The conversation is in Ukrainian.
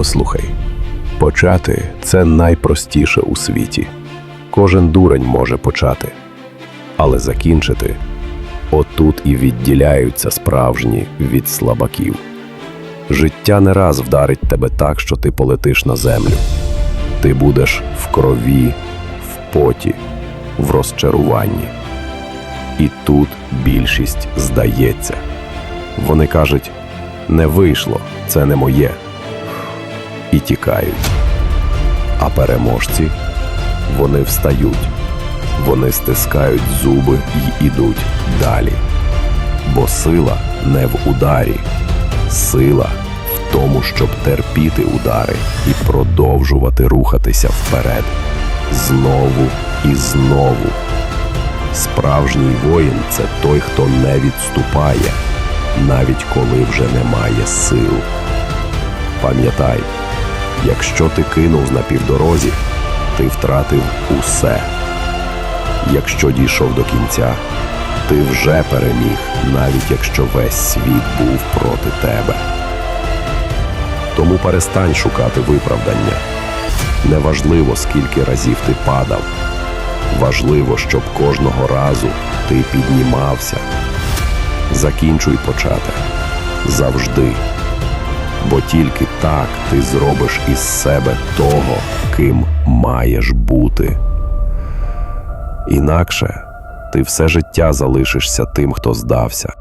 Послухай, почати це найпростіше у світі. Кожен дурень може почати, але закінчити отут і відділяються справжні від слабаків. Життя не раз вдарить тебе так, що ти полетиш на землю. Ти будеш в крові, в поті, в розчаруванні. І тут більшість здається. Вони кажуть: не вийшло, це не моє. І тікають. А переможці вони встають, вони стискають зуби й ідуть далі. Бо сила не в ударі, сила в тому, щоб терпіти удари і продовжувати рухатися вперед. Знову і знову. Справжній воїн це той, хто не відступає, навіть коли вже немає сил. Пам'ятай, якщо ти кинув на півдорозі, ти втратив усе. Якщо дійшов до кінця, ти вже переміг, навіть якщо весь світ був проти тебе. Тому перестань шукати виправдання. Неважливо, скільки разів ти падав. Важливо, щоб кожного разу ти піднімався. Закінчуй почати завжди. Бо тільки так ти зробиш із себе того, ким маєш бути. Інакше ти все життя залишишся тим, хто здався.